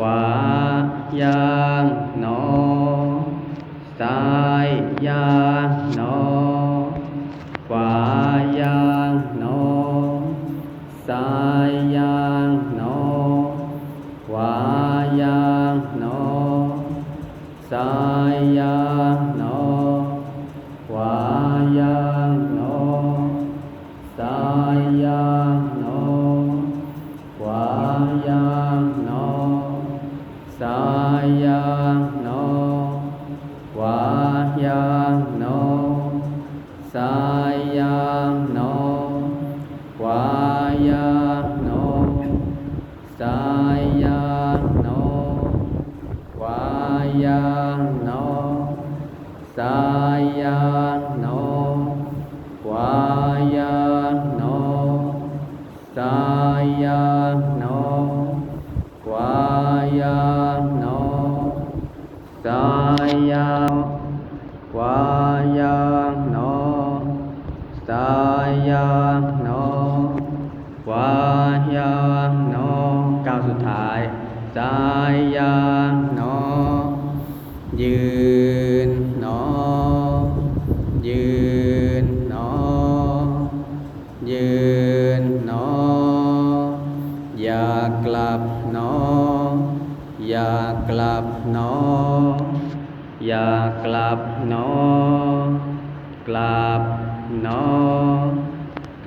quả giang nó sai giang nó quả giang nó sai giang nó quả giang nó sai giang ยังโนวายโนสายโนกวายโนสายโนกวายโนสายโนกวายโนสายายย่างหนอวาย่างหนอก้าวสุดท้ายซ้ายานอยืนนอยืนนอยืนนออย่ากลับนออย่ากลับนออย่ากลับหน อกลับหนอ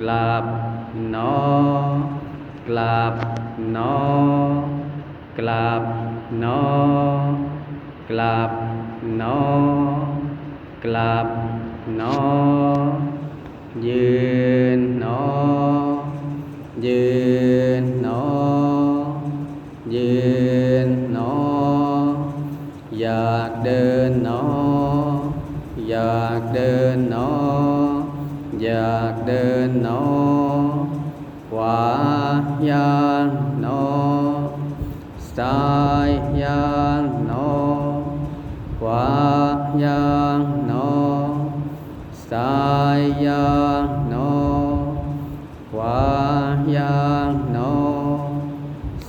กลับหนอกลับหนอกลับหนอกลับหนอกลับหนอยืนหนอยืนหนอยืนหนออยากเดินหนอ giặc đơn nó, giặc đơn nó, quả yan nó, sai yan nó, quả yan nó, sai yan nó, quả yan nó,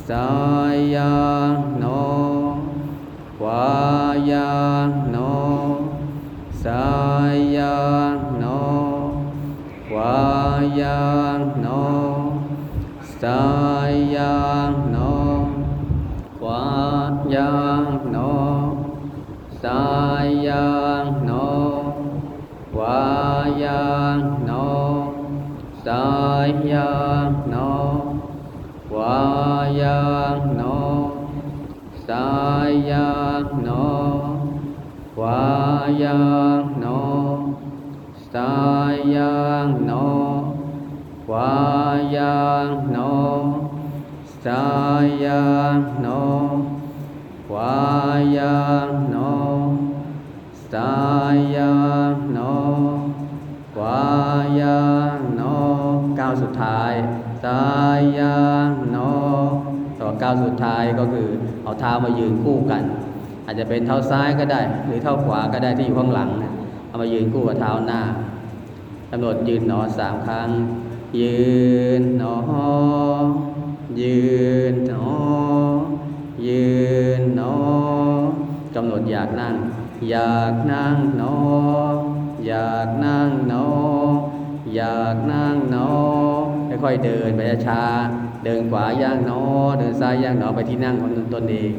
sai yan nó, quả yan nó. ยังนอสายังนอขวายังนอสายังนอขวายังนอสายังนอขวายังนอสายังนอขวายังนอ Sayang no วาย่างหนอซ้ายางหนอขวาย่างหนอซ้ายางหนอขวาย่างหนอก้าวสุดท้ายซ้ายางหนต่อก้าวสุดท้ายก็คือเอาเท้ามายืนคู่กัน อาจจะเป็นเท้าซ้ายก็ได้ หรือเท้าขวาก็ได้ที่อยู่ข้างหลัง เอามายืนคู่กับเท้าหน้ากำหนดยืนหนอสามครั้ง ยืนหนอ ยืนหนอ ยืนหนอกำหนดอยากนั่ง อยากนั่งหนอ อยากนั่งหนอ อยากนั่งหนอค่อยๆเดินไปช้าเดินขวาย่างหนอ เดินซ้ายย่างหนอไปที่นั่งของตนเอง